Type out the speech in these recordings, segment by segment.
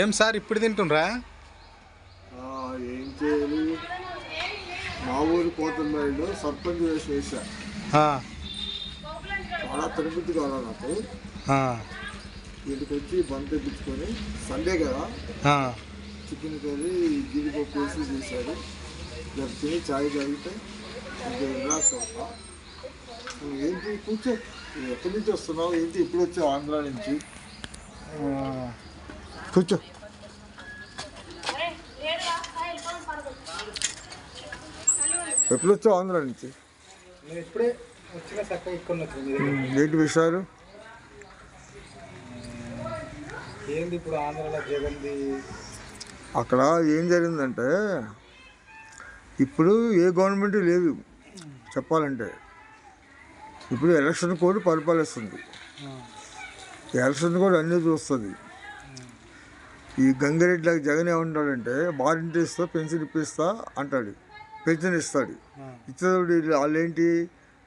ఏం సార్ ఇప్పుడు తింటుండ్రా? ఏం చేయాలి? మా ఊరు పోతున్నాడు సర్పంచ్ వేసి వేసా చాలా తిరుపతి కావాలి నాకు. ఇంటికి వచ్చి బంద్ తెప్పించుకొని సండే కదా. చికెన్ కర్రీ జీడిపప్పు వేసి చేశారు. జర తిని చాయ్ తాగితే ఇంకా రిలాక్స్ అవుతా. ఏంటి కూర్చో? ఎక్కడి నుంచి వస్తున్నావు? ఏంటి ఇప్పుడు వచ్చావు ఆంధ్ర నుంచి? కూర్చో. ఎప్పుడు వచ్చావు ఆంధ్ర నుంచి? ఏంటి విషయాలు? ఏంది ఇప్పుడు ఆంధ్రాలో జగన్ది? అక్కడ ఏం జరిగిందంటే ఇప్పుడు ఏ గవర్నమెంట్ లేదు చెప్పాలంటే. ఇప్పుడు ఎలక్షన్ కోడ్ పరిపాలిస్తుంది. ఎలక్షన్ కూడా అన్నీ చూస్తుంది. ఈ గంగిరెడ్డికి జగన్ ఏమంటాడంటే వారంటీ ఇస్తా పెన్షన్ ఇప్పిస్తా అంటాడు. పెన్షన్ ఇస్తాడు. ఇచ్చేటప్పుడు వీళ్ళు వాళ్ళేంటి?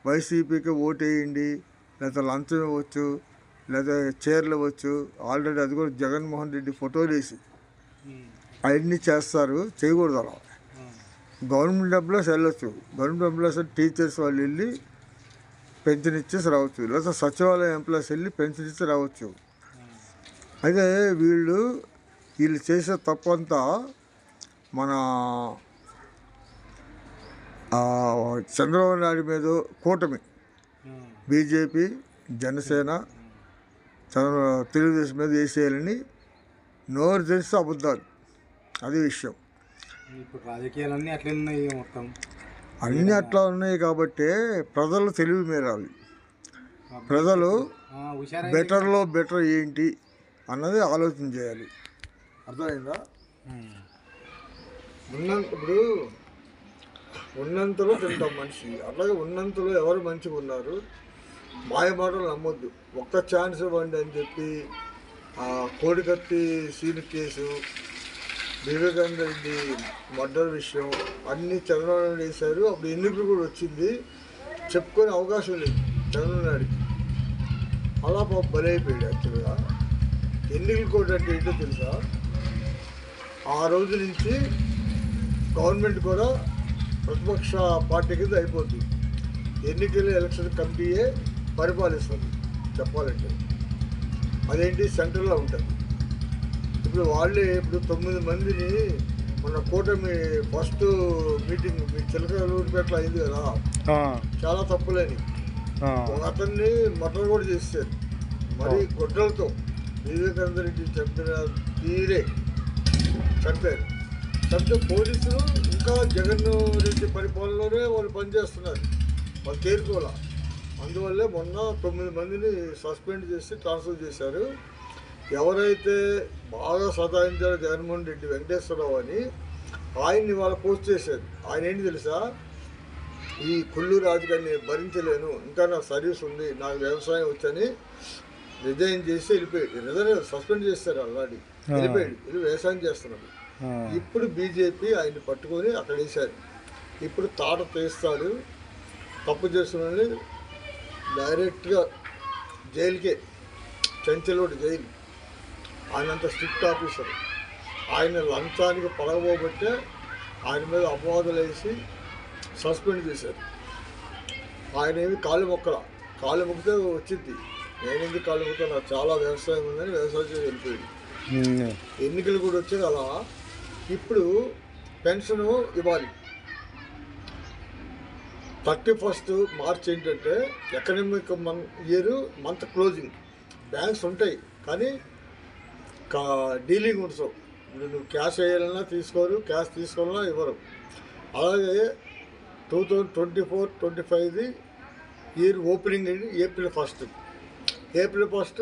వైసీపీకి ఓటు వేయండి లేదా లంచం ఇవ్వచ్చు లేదా చీరలు ఇవ్వచ్చు. ఆల్రెడీ అది కూడా జగన్మోహన్ రెడ్డి ఫోటోలు వేసి అవన్నీ చేస్తారు చేయకూడదు అలా. గవర్నమెంట్ ఎంప్లాయీస్ వెళ్ళొచ్చు. గవర్నమెంట్ ఎంప్లాయీస్ టీచర్స్ వాళ్ళు వెళ్ళి పెన్షన్ ఇచ్చేసి రావచ్చు. లేదా సచివాలయం ఎంప్లాయీస్ వెళ్ళి పెన్షన్ ఇచ్చి రావచ్చు. అయితే వీళ్ళు వీళ్ళు చేసే తప్పంతా మన చంద్రబాబు నాయుడు మీద కూటమి. బీజేపీ జనసేన చంద్ర తెలుగుదేశం మీద వేసేయాలని నోరు తెలిసి అబద్ధాలు. అది విషయం. ఇప్పుడు రాజకీయాలన్నీ అట్లే ఉన్నాయి మొత్తం. అన్నీ అట్లా ఉన్నాయి కాబట్టి ప్రజలు తెలివి మేరాలి. ప్రజలు బెటర్లో బెటర్ ఏంటి అన్నది ఆలోచన చేయాలి. అర్థమైందా? ఉన్నంత ఇప్పుడు ఉన్నంతలో తింటాం మనిషి. అట్లాగే ఉన్నంతలో ఎవరు మంచిగా ఉన్నారు? మాయ మాటలు నమ్మొద్దు. ఒక్క ఛాన్స్ ఇవ్వండి అని చెప్పి ఆ కోడికత్తి scene case Vivekananda Reddy murder విషయం అన్ని చంద్రబాబు నాయుడు వేశారు అప్పుడు ఎన్నికలు కూడా వచ్చింది. చెప్పుకొని అవకాశం లేదు చంద్రబాబు నాయుడికి. అలా పాపం బలైపోయాడు యాక్చువల్గా. ఎన్నికలు కోడ్ అంటే ఏంటో తెలుసా? ఆ రోజు నుంచి గవర్నమెంట్ కూడా ప్రతిపక్ష పార్టీ కింద అయిపోతుంది ఎన్నికల ఎలక్షన్ కమిటీయే పరిపాలిస్తుంది చెప్పాలంటే. అదేంటి? సెంట్రల్లో ఉంటుంది. ఇప్పుడు వాళ్ళే ఇప్పుడు తొమ్మిది మందిని మన కూటమి ఫస్ట్ మీటింగ్ మీ చిలకలూరిపేటలో అయింది కదా. చాలా తప్పులేని. ఒక అతన్ని మటర్ కూడా చేశారు మరి గొడ్డలతో వివేకానంద రెడ్డి చంపిన తీరే చంపారు చంపితే పోలీసులు ఇంకా జగన్ రెడ్డి పరిపాలనలోనే వాళ్ళు పనిచేస్తున్నారు. వాళ్ళు తేరుకోలే. అందువల్లే మొన్న తొమ్మిది మందిని సస్పెండ్ చేసి ట్రాన్స్ఫర్ చేశారు. ఎవరైతే బాగా సతాయించారో జగన్మోహన్ రెడ్డి వెంకటేశ్వరరావు అని ఆయన్ని వాళ్ళు పోస్ట్ చేశారు. ఆయన ఏంటి తెలుసా? ఈ కుళ్ళు రాజుగారిని భరించలేను. ఇంకా నాకు సర్వీస్ ఉంది నాకు వ్యవసాయం వచ్చని రిజైన్ చేసి వెళ్ళిపోయాడు. రిజైన్ సస్పెండ్ చేస్తారు ఆల్రెడీ. వెళ్ళిపోయాడు. వెళ్ళి వ్యవసాయం చేస్తున్నాడు. ఇప్పుడు బీజేపీ ఆయన్ని పట్టుకొని అక్కడ వేశారు. ఇప్పుడు తాట తీస్తాడు. తప్పు వాళ్ళని డైరెక్ట్గా జైలుకే. చెంచలోటి జైలు. ఆయన అంత స్ట్రిక్ట్ ఆఫీసర్. ఆయన లంచానికి పడగబోబట్టే ఆయన మీద అపవాదులు వేసి సస్పెండ్ చేశారు. ఆయన ఏమి కాళ్ళు మొక్కల. కాళ్ళు మొక్కితే వచ్చింది మొక్క నాకు చాలా వ్యవసాయం ఉందని వ్యవసాయం చేసి వెళ్ళిపోయాడు ఉమ్, ఎన్నికలు కూడా వచ్చాయి అలా. ఇప్పుడు పెన్షన్ ఇవ్వాలి. థర్టీ ఫస్ట్ మార్చ్ ఏంటంటే ఎకనామిక్ మన్ ఇయర్ మంత్ క్లోజింగ్. బ్యాంక్స్ ఉంటాయి కానీ కా డీలింగ్ ఉండవు ఇప్పుడు నువ్వు క్యాష్ వేయాలన్నా తీసుకోరు క్యాష్ తీసుకోవాలన్నా ఇవ్వరు. అలాగే two thousand twenty four twenty ఫైవ్ది year opening April first. April first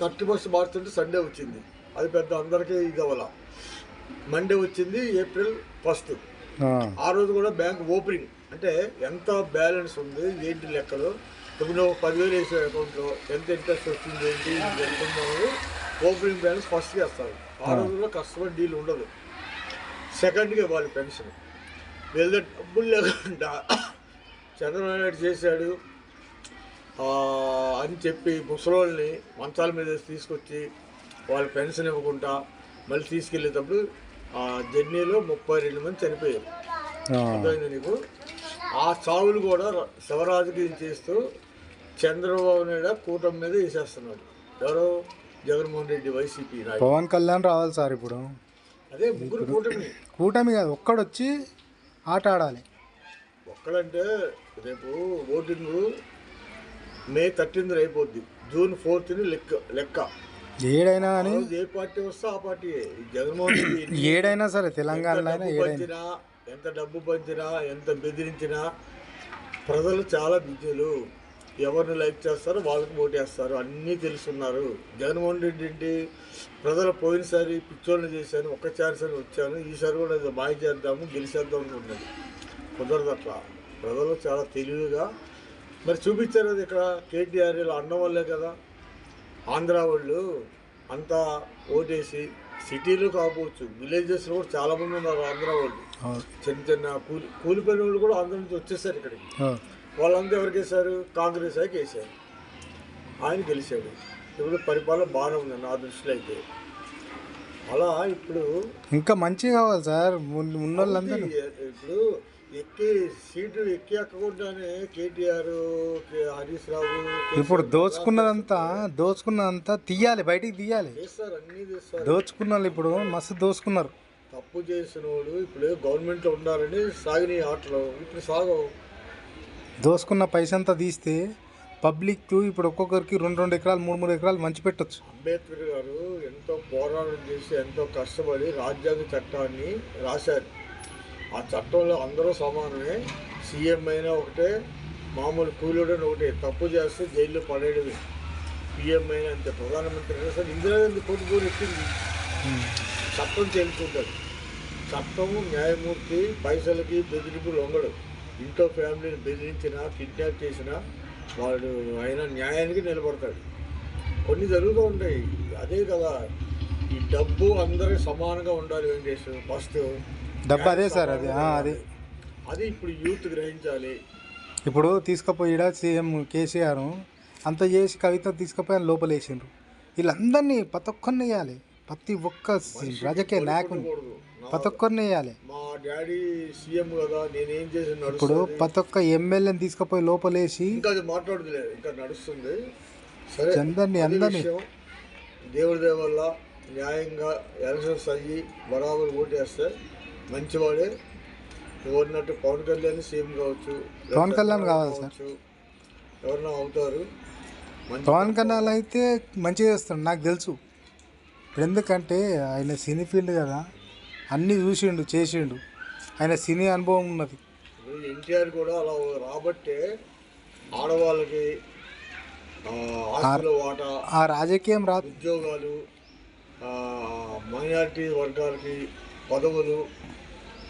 thirty first March అంటే సండే వచ్చింది. అది పెద్ద అందరికీ ఇది అవ్వాల. మండే వచ్చింది ఏప్రిల్ ఫస్ట్. ఆ, రోజు కూడా బ్యాంక్ ఓపెనింగ్. అంటే ఎంత బ్యాలెన్స్ ఉంది ఏంటి లెక్కలు? ఇప్పుడు నువ్వు పదివేలు వేసే అకౌంట్లో ఎంత ఇంట్రెస్ట్ వచ్చింది ఏంటి ఇది ఎంత ఉందో ఓపెనింగ్ బ్యాలెన్స్ ఫస్ట్ చేస్తారు. ఆ రోజు కూడా కస్టమర్ డీల్ ఉండదు. సెకండ్కి ఇవ్వాలి పెన్షన్. వీళ్ళ డబ్బులు లేకుండా చంద్రబాబు నాయుడు చేశాడు అని చెప్పి ముసలోళ్ళని మంచాల మీద తీసుకొచ్చి వాళ్ళ పెన్షన్ ఇవ్వకుండా మళ్ళీ తీసుకెళ్ళేటప్పుడు ఆ జర్నీలో ముప్పై రెండు మంది చనిపోయారు. అర్థమైంది నీకు? ఆ చావులు కూడా శివరాజకీయం చేస్తూ చంద్రబాబు నాయుడు కూటమి మీద వేసేస్తున్నాడు. ఎవరు? జగన్మోహన్ రెడ్డి వైసీపీ పవన్ కళ్యాణ్ రావాలి సార్ ఇప్పుడు. అదే ముగ్గురు కూటమి. కూటమి కాదు ఒక్కడొచ్చి ఆట ఆడాలి. ఒక్కడంటే రేపు ఓటింగ్ మే థర్టీన్త్ అయిపోద్ది. జూన్ ఫోర్త్ని లెక్క లెక్క. ఏడైనా కానీ ఏ పార్టీ వస్తే ఆ పార్టీ. జగన్మోహన్ రెడ్డి ఏడైనా సరే తెలంగాణలో ఏడైనా. పంచినా ఎంత డబ్బు పంచినా ఎంత బెదిరించినా ప్రజలు చాలా బిజీలు. ఎవరిని లైక్ చేస్తారో వాళ్ళకి ఓటేస్తారు అన్నీ తెలుసున్నారు. జగన్మోహన్ రెడ్డి ఏంటి? ప్రజలు పోయినసారి పిచ్చోళ్ళని చేశాను ఒక్క ఛాన్స్ అని వచ్చాను. ఈసారి కూడా మాయ చేద్దాము గెలిచేద్దాం అనుకుంటున్నాడు. కుదరదు అట్లా. ప్రజలు చాలా తెలివిగా మరి చూపించారు అది ఇక్కడ కేటీఆర్ ఇలా అన్న వల్లే కదా. ఆంధ్ర వాళ్ళు అంతా ఓటేసి సిటీలో కాకపోవచ్చు విలేజెస్లో కూడా చాలా మంది ఉన్నారు ఆంధ్ర వాళ్ళు. చిన్న చిన్న కూలి కూలిపోయిన వాళ్ళు కూడా ఆంధ్ర నుంచి వచ్చేసారు ఇక్కడికి. వాళ్ళంతా ఎవరికి వేశారు? కాంగ్రెస్ ఆయనకి వేశారు. ఆయన గెలిచాడు. ఇప్పుడు పరిపాలన బాగానే ఉంది నా దృష్టిలో అయితే. అలా ఇప్పుడు ఇంకా మంచిగా కావాలి సార్. ఉన్న వాళ్ళందరూ ఇప్పుడు ఎక్కి సీటు ఎక్కి ఎక్కకుండానే కేటీఆర్ కే- హరీష్ రావు ఇప్పుడు దోచుకున్నదంతా దోచుకున్నదంతా తీయాలి బయటికి తీయాలి. చేస్తారు అన్నీ చేస్తారు. దోచుకున్న వాళ్ళు ఇప్పుడు మస్తు దోచుకున్నారు. తప్పు చేసిన వాడు ఇప్పుడు గవర్నమెంట్లో ఉండాలని సాగిన ఆటలు. ఇప్పుడు సాగవు దోసుకున్న పైసంతా తీస్తే పబ్లిక్ ఇప్పుడు ఒక్కొక్కరికి రెండు రెండు ఎకరాలు మూడు మూడు ఎకరాలు మంచి పెట్టొచ్చు. అంబేద్కర్ గారు ఎంతో పోరాటం చేసి ఎంతో కష్టపడి రాజ్యాంగ చట్టాన్ని రాశారు. ఆ చట్టంలో అందరూ సమానమే. సీఎం అయినా ఒకటే మామూలు కూలీడని ఒకటే. తప్పు చేస్తే జైల్లో పడేయడమే. పిఎం అయినా అంతే. ప్రధానమంత్రి అయినా సరే ఇందిరాగాంధీ కోటి కూడా ఎక్కింది. చట్టం తెలుసుకుంటాడు చట్టం న్యాయమూర్తి పైసలకి బెదిరింపులు వంగడు ఇంట్లో ఫ్యామిలీని బెదిరించినా కిడ్నాప్ చేసినా వాడు ఆయన న్యాయానికి నిలబడతాడు. కొన్ని జరుగుతూ ఉంటాయి. అదే కదా. ఈ డబ్బు అందరికీ సమానంగా ఉండాలి వెంకటేష్ ఫస్ట్ డబ్బు అదే సార్ అది అదే. అది ఇప్పుడు యూత్ గ్రహించాలి. ఇప్పుడు తీసుకుపోయిడ సీఎం కేసీఆర్ అంత చేసి కవిత తీసుకుపోయి లోపల వేసిండ్రు వీళ్ళందరినీ ప్రతి ఒక్కరిని వేయాలి. ప్రతి ఒక్క రాజకీయ నాయకుని ప్రతి ఒక్కరిని వేయాలి. మా డాడీ సీఎం కదా నేనేం చేసి ఇప్పుడు ప్రతి ఒక్క ఎమ్మెల్యేని తీసుకుపోయి లోపలేసి ఇంకా మాట్లాడదులే ఇంకా నడుస్తుంది. సరే అందరినీ అది అందరినీ దేవుడి దయ వల్ల న్యాయంగా ఎలక్షన్స్ అయ్యి బరాబర్ ఓటేస్తే మంచివాడే. ఎవరినట్టు పవన్ కళ్యాణ్ సీఎం కావచ్చు పవన్ కళ్యాణ్ కావాలి సార్. ఎవరన్నా అవుతారు. పవన్ కళ్యాణ్ అయితే మంచిగా చేస్తాడు నాకు తెలుసు. ఎందుకంటే ఆయన సినీ ఫీల్డ్ కదా అన్నీ చూసిండు చేసిండు. ఆయన సినీ అనుభవం ఉన్నది. ఎన్టీఆర్ కూడా అలా రాబట్టే ఆడవాళ్ళకి ఆ, రాజకీయం రా ఉద్యోగాలు మైనారిటీ వర్గాలకి పదవులు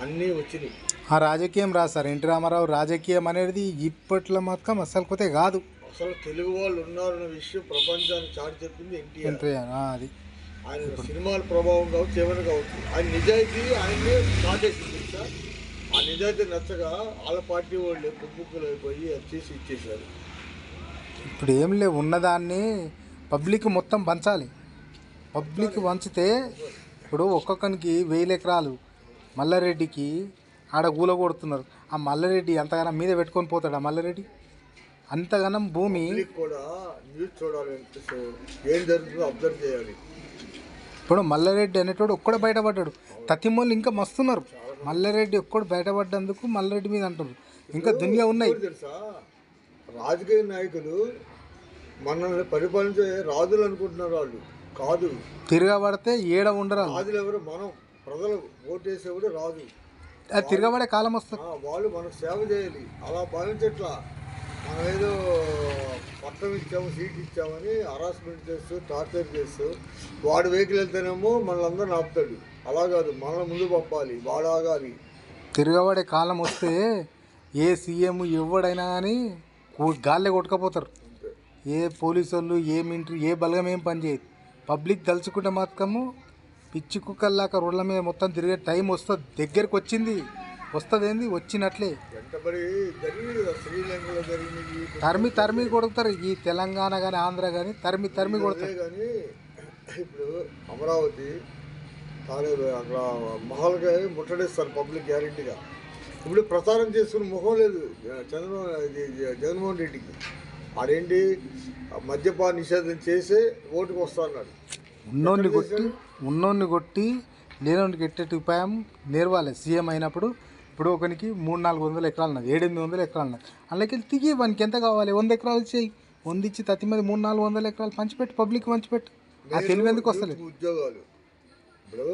అన్నీ వచ్చినాయి. ఆ రాజకీయం రా సార్ ఎన్టీ రామారావు రాజకీయం అనేది ఇప్పట్లో మాత్రం అసలు కొతే కాదు. అసలు తెలుగు వాళ్ళు ఉన్నారన్న విషయం ప్రపంచానికి చాటి చెప్పింది ఎన్టీఆర్. అది. ఆయన సినిమాల ప్రభావం కావచ్చు ఏమైనా కావచ్చు ఆయన నిజాయితీ ఆయనే చాటేసింది సార్ ఆ నిజాయితీ నచ్చగా వాళ్ళ పార్టీ వాళ్ళు కుప్పుకులు అయిపోయి వచ్చేసి ఇచ్చేసారు ఇప్పుడు ఏం లేవు ఉన్నదాన్ని పబ్లిక్ మొత్తం పంచాలి. పబ్లిక్ పంచితే ఇప్పుడు ఒక్కొక్కరికి వెయ్యి ఎకరాలు మల్లారెడ్డికి ఆడ గూల కొడుతున్నారు ఆ మల్లారెడ్డి అంతగానం మీద పెట్టుకొని పోతాడు ఆ మల్లారెడ్డి? అంతగానం భూమి కూడా న్యూస్ చూడాలి సో ఏం జరుగుతుందో అబ్జర్వ్ చేయాలి. ఇప్పుడు మల్లారెడ్డి అనేటోడు ఒక్కడే బయటపడ్డాడు. తతిమోళ్ళు ఇంకా మస్తున్నారు. మల్లారెడ్డి ఒక్కడు బయటపడ్డందుకు మల్లారెడ్డి మీద అంటారు ఇంకా దునియా ఉన్నాయి. తెలుసా? రాజకీయ నాయకులు మనల్ని పరిపాలించే రాజులు అనుకుంటున్నారు వాళ్ళు. కాదు. తిరగబడితే ఏడ ఉండరాలు రాజులు ఎవరు? మనం. ప్రజలు ఓటేసేవాడు రాజు. అది తిరగబడే కాలం వస్తుంది. వాళ్ళు మనకు సేవ చేయాలి. అలా భావించట్లా మనం ఏదో పట్టం ఇచ్చాము సీట్ ఇచ్చామని హరాస్మెంట్ చేస్తూ టార్చర్ చేస్తూ వాడు వెహికల్ వెళ్తేనేమో మనల్ని ఆపుతాడు. అలా కాదు మనల్ని ముందు పంపాలి వాడు ఆగాలి తిరగబడే కాలం వస్తే ఏ సీఎం ఎవడైనా కానీ గాల్లే కొట్టుకపోతారు. ఏ పోలీసు వాళ్ళు ఏ మింటరీ ఏ బలగం ఏం పని చేయదు పబ్లిక్ తలుచుకుంటే మాత్రము పిచ్చి కుక్కల్లాక రోడ్ల మీద మొత్తం తిరిగే టైం వస్తుంది దగ్గరికి వచ్చింది. వస్తుంది ఏంది వచ్చినట్లే తరిమి తరిమి కొడుతారు. ఈ తెలంగాణ కానీ ఆంధ్ర కానీ తరిమి తరిమి కొడతారు. కానీ ఇప్పుడు అమరావతి అక్కడ మహల్గా ముట్టడిస్తారు పబ్లిక్ గ్యారెంటీగా. ఇప్పుడు ప్రచారం చేసుకుని ముఖం లేదు. చంద్రబాబు జగన్మోహన్ రెడ్డికి. ఆడేంటి? మద్యపాన నిషేధం చేసే ఓటుకు వస్తా అన్నాడు. ఉన్నోన్ని కొట్టి ఉన్నోన్ని కొట్టి లేనోనికి ఎట్టేటి ఉపాయం? నేర్వాలి. సీఎం అయినప్పుడు ఇప్పుడు ఒకనికి మూడు నాలుగు వందల ఎకరాలు ఉన్నది ఏడెనిమిది వందల ఎకరాలు ఉన్నది. అందులోకి తిగి వానికి ఎంత కావాలి? వంద ఎకరాలు ఇచ్చేయి. వంద ఇచ్చి తత్తి మీద మూడు నాలుగు వందల ఎకరాలు పంచిపెట్టు పబ్లిక్ పంచిపెట్టు. ఆ తెలివి ఎందుకు వస్తలేదు? ఉద్యోగాలు. ఇప్పుడు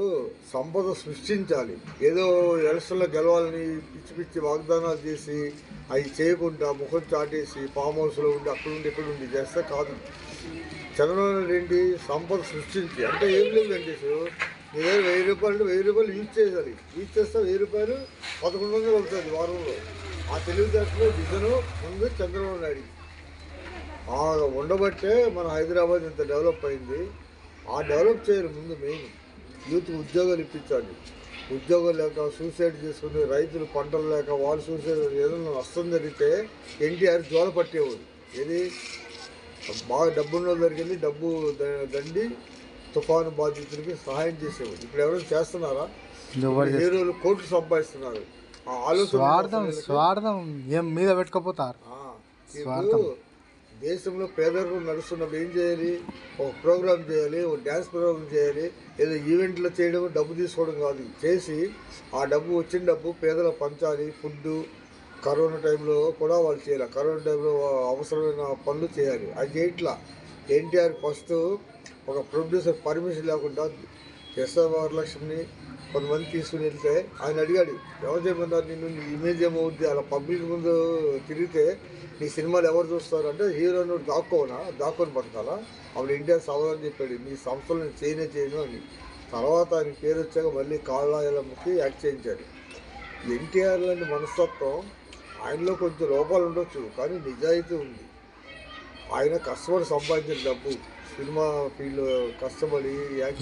సంపద సృష్టించాలి. ఏదో ఎలక్షన్లో గెలవాలని పిచ్చి పిచ్చి వాగ్దానాలు చేసి అవి చేయకుండా ముఖం చాటేసి ఫామ్ హౌస్లో ఉండి అక్కడ ఉండి ఇక్కడ ఉండి చేస్తే కాదు. చంద్రబాబు నాయుడు ఏంటి? సంపద సృష్టించి. అంటే ఏం లేదు వెంకటేష్ నీ దగ్గర వెయ్యి రూపాయలు వెయ్యి రూపాయలు యూజ్ చేయాలి. యూజ్ చేస్తే వెయ్యి రూపాయలు పదకొండు వందలు అవుతుంది వారంలో. ఆ తెలివితేటలో విజను ముందు చంద్రబాబు నాయుడు. ఆ ఉండబట్టే మన హైదరాబాద్ ఇంత డెవలప్ అయింది. ఆ డెవలప్ చేయాలి ముందు మెయిన్. యూత్ ఉద్యోగాలు ఇప్పించాలి. ఉద్యోగం లేక సూసైడ్ చేసుకుని రైతులు పంటలు లేక వాళ్ళు సూసైడ్ ఏదైనా నష్టం జరిగితే ఎన్టీఆర్ జోల పట్టేవాడు. ఏది? బాగా డబ్బున్న దగ్గరికి డబ్బు దండి తుఫాను బాధితులకి సహాయం చేసేవాడు. ఇప్పుడు ఎవరైనా చేస్తున్నారా? హీరోలు కోట్లు సంపాదిస్తున్నారు. స్వార్థం స్వార్థం ఏం మీద పెట్టుకోపోతారు? దేశంలో పేదరికం నడుస్తున్నప్పుడు ఏం చేయాలి? ఒక ప్రోగ్రామ్ చేయాలి ఒక డ్యాన్స్ ప్రోగ్రామ్ చేయాలి ఏదో ఈవెంట్లో చేయడం డబ్బు తీసుకోవడం కాదు. చేసి ఆ డబ్బు వచ్చిన డబ్బు పేదలకు పంచాలి ఫుడ్ కరోనా టైంలో కూడా వాళ్ళు చేయాలి. కరోనా టైంలో అవసరమైన పనులు చేయాలి. అది చేయట్లా ఎన్టీఆర్ ఫస్ట్ ఒక ప్రొడ్యూసర్ పర్మిషన్ లేకుండా ఎస్ఆర్ వరలక్ష్మిని కొంతమంది తీసుకుని వెళ్తే ఆయన అడిగాడు ఎవరు చెప్పన్నారు నిన్ను? నీ ఇమేజ్ ఏమవుద్ది? అలా పబ్లిక్ ముందు తిరిగితే నీ సినిమాలు ఎవరు చూస్తారు? అంటే హీరో దాక్కోనా? దాక్కొని పడతారా అప్పుడు ఎన్టీఆర్ సమాధానం చెప్పాడు నీ సంస్థలు నేను చేయనే చేయను అని. తర్వాత ఆయన పేరు వచ్చాక మళ్ళీ కాళ్ళకి యాక్ట్ చేయించాడు. ఎన్టీఆర్ లాంటి మనస్తత్వం ఆయనలో కొంచెం లోపాలు ఉండొచ్చు కానీ నిజాయితీ ఉంది. ఆయన కష్టపడి సంపాదించిన డబ్బు సినిమా ఫీల్డ్ కష్టపడి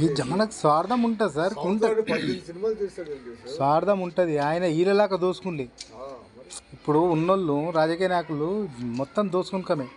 ఈ జమనకు స్వార్థం ఉంటుంది సార్ పద్దెనిమిది సినిమాలు వెంకటేష్. స్వార్థం ఉంటుంది ఆయన ఈలలాగా దోసుకుంది. ఇప్పుడు ఉన్నోళ్ళు రాజకీయ నాయకులు మొత్తం దోసుకుని కమే